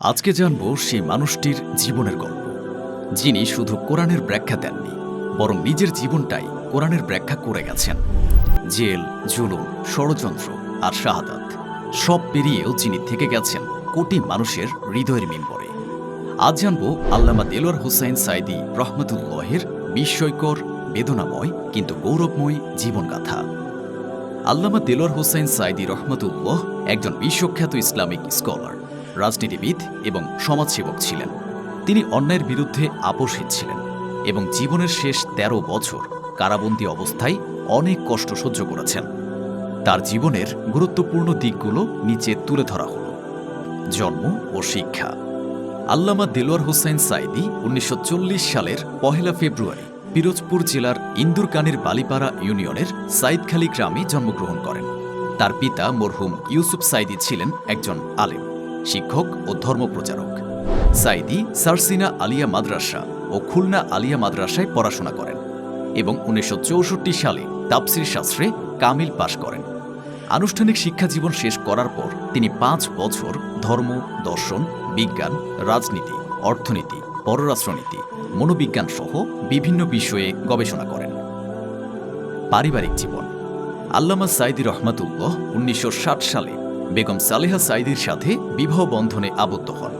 আজকে জানব সেই মানুষটির জীবনের গল্প। যিনি শুধু কোরআনের ব্যাখ্যা দেননি, বরং নিজের জীবনটাই কোরআনের ব্যাখ্যা করে গেছেন। জেল, জুলুম, ষড়যন্ত্র আর শাহাদাত, সব পেরিয়েও যিনি থেকে গেছেন কোটি মানুষের হৃদয়ের মিম্বরে। আজ জানব আল্লামা দেলোয়ার হুসাইন সাইদি রহমতুল্লাহের বিস্ময়কর, বেদনাময়, কিন্তু গৌরবময় জীবনগাথা। আল্লামা দেলোয়ার হোসেন সাইদি রহমতুল্লাহ একজন বিশ্বখ্যাত ইসলামিক স্কলার। রাজনীতিবিদ এবং সমাজসেবক ছিলেন। তিনি অন্যায়ের বিরুদ্ধে আপোষহীন ছিলেন এবং জীবনের শেষ ১৩ বছর কারাবন্দী অবস্থায় অনেক কষ্ট সহ্য করেছেন। তার জীবনের গুরুত্বপূর্ণ দিকগুলো নিচে তুলে ধরা হল। জন্ম ও শিক্ষা। আল্লামা দেলোয়ার হোসেন সাইদি উনিশশো চল্লিশ সালের পহেলা ফেব্রুয়ারি পিরোজপুর জেলার ইন্দুরকানির বালিপাড়া ইউনিয়নের সাইদখালী গ্রামে জন্মগ্রহণ করেন। তার পিতা মরহুম ইউসুফ সাইদি ছিলেন একজন আলেম। শিক্ষক ও ধর্মপ্রচারক। সাইদি, সারসিনা আলিয়া মাদ্রাসা ও খুলনা আলিয়া মাদ্রাসায় পড়াশোনা করেন এবং উনিশশো চৌষট্টি সালে তাপসির শাস্ত্রে কামিল পাশ করেন। আনুষ্ঠানিক শিক্ষা জীবন শেষ করার পর তিনি পাঁচ বছর ধর্ম, দর্শন, বিজ্ঞান, রাজনীতি, অর্থনীতি পররাষ্ট্রনীতি মনোবিজ্ঞান সহ বিভিন্ন বিষয়ে গবেষণা করেন। পারিবারিক জীবন। আল্লামা সাইদি রহমাতুল্লাহ উনিশশো ষাট সালে বেগম সালেহা সাইদির সাথে বিবাহ বন্ধনে আবদ্ধ হন।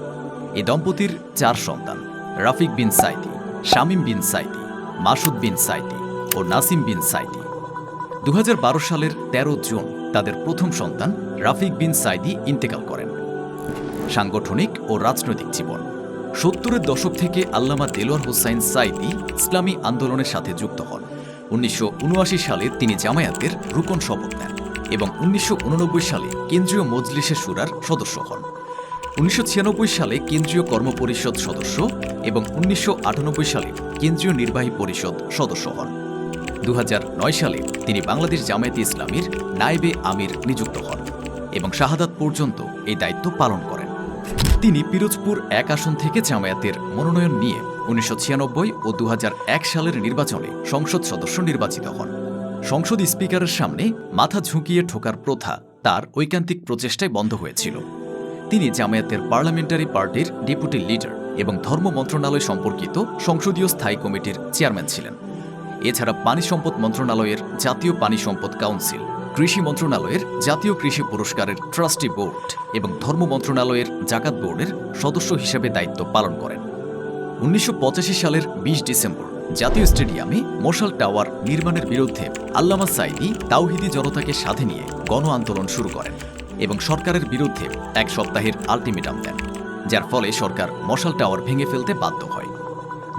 এ দম্পতির চার সন্তান, রাফিক বিন সাইদি শামিম বিন সাইদি মাসুদ বিন সাইদি ও নাসিম বিন সাইদি দু হাজার বারো সালের ১৩ জুন তাদের প্রথম সন্তান রাফিক বিন সাইদি ইন্তেকাল করেন। সাংগঠনিক ও রাজনৈতিক জীবন। সত্তরের দশক থেকে আল্লামা দেলোয়ার হোসাইন সাইদি ইসলামী আন্দোলনের সাথে যুক্ত হন। উনিশশো উনআশি সালে তিনি জামায়াতের রুকন শপথ নেন। এবং উনিশশো উননব্বই সালে কেন্দ্রীয় মজলিসে সুরার সদস্য হন। উনিশশো ছিয়ানব্বই সালে কেন্দ্রীয় কর্মপরিষদ সদস্য এবং উনিশশো আটানব্বই সালে কেন্দ্রীয় নির্বাহী পরিষদ সদস্য হন। দু হাজার নয় সালে তিনি বাংলাদেশ জামায়াতে ইসলামীর নায়েবে আমির নিযুক্ত হন এবং শাহাদাত পর্যন্ত এই দায়িত্ব পালন করেন। তিনি পিরোজপুর এক আসন থেকে জামায়াতের মনোনয়ন নিয়ে উনিশশো ছিয়ানব্বই ও দু হাজার এক সালের নির্বাচনে সংসদ সদস্য নির্বাচিত হন। সংসদ স্পিকারের সামনে মাথা ঝুঁকিয়ে ঠোকার প্রথা তার ঐকান্তিক প্রচেষ্টায় বন্ধ হয়েছিল। তিনি জামায়াতের পার্লামেন্টারি পার্টির ডেপুটি লিডার এবং ধর্ম মন্ত্রণালয় সম্পর্কিত সংসদীয় স্থায়ী কমিটির চেয়ারম্যান ছিলেন। এছাড়া পানি সম্পদ মন্ত্রণালয়ের জাতীয় পানি সম্পদ কাউন্সিল, কৃষি মন্ত্রণালয়ের জাতীয় কৃষি পুরস্কারের ট্রাস্টি বোর্ড এবং ধর্ম মন্ত্রণালয়ের জাকাত বোর্ডের সদস্য হিসেবে দায়িত্ব পালন করেন। উনিশশো পঁচাশি সালের ২০ ডিসেম্বর জাতীয় স্টেডিয়ামে মশাল টাওয়ার নির্মাণের বিরুদ্ধে আল্লামা সাইদি তাওহিদি জনতাকে সাথে নিয়ে গণ আন্দোলন শুরু করেন এবং সরকারের বিরুদ্ধে এক সপ্তাহের আলটিমেটাম দেন, যার ফলে সরকার মশাল টাওয়ার ভেঙে ফেলতে বাধ্য হয়।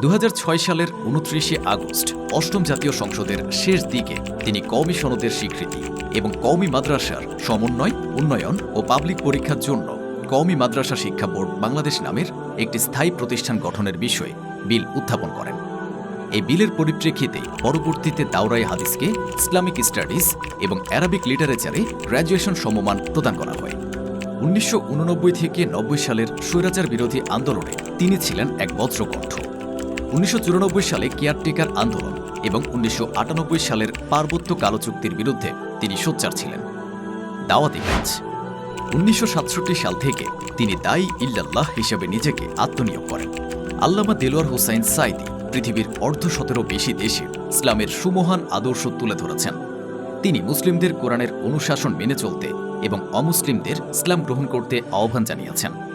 দু হাজার ছয় সালের উনত্রিশে আগস্ট অষ্টম জাতীয় সংসদের শেষ দিকে তিনি কওমি সনদের স্বীকৃতি এবং কওমি মাদ্রাসার সমন্বয়, উন্নয়ন ও পাবলিক পরীক্ষার জন্য কওমি মাদ্রাসা শিক্ষা বোর্ড বাংলাদেশ নামের একটি স্থায়ী প্রতিষ্ঠান গঠনের বিষয়ে বিল উত্থাপন করেন। এই বিলের পরিপ্রেক্ষিতে পরবর্তীতে দাওরাই হাদিসকে, ইসলামিক স্টাডিজ এবং অ্যারাবিক লিটারেচারে গ্র্যাজুয়েশন সমমান প্রদান করা হয়। উনিশশো উননব্বই থেকে নব্বই সালের স্বৈরাচার বিরোধী আন্দোলনে তিনি ছিলেন এক বজ্রকণ্ঠ। উনিশশো চুরানব্বই সালে কেয়ারটেকার আন্দোলন এবং উনিশশো আটানব্বই সালের পার্বত্য কালো চুক্তির বিরুদ্ধে তিনি সোচ্চার ছিলেন। দাওয়াতি কাজ। উনিশশো সাতষট্টি সাল থেকে তিনি দায়ী ইল্লাল্লাহ হিসেবে নিজেকে আত্মনিয়োগ করেন। আল্লামা দেলোয়ার হোসাইন সাইদি পৃথিবীর অর্ধ শতেরও বেশি দেশে ইসলামের সুমহান আদর্শ তুলে ধরেছেন। তিনি মুসলিমদের কোরআনের অনুশাসন মেনে চলতে এবং অমুসলিমদের ইসলাম গ্রহণ করতে আহ্বান জানিয়েছেন।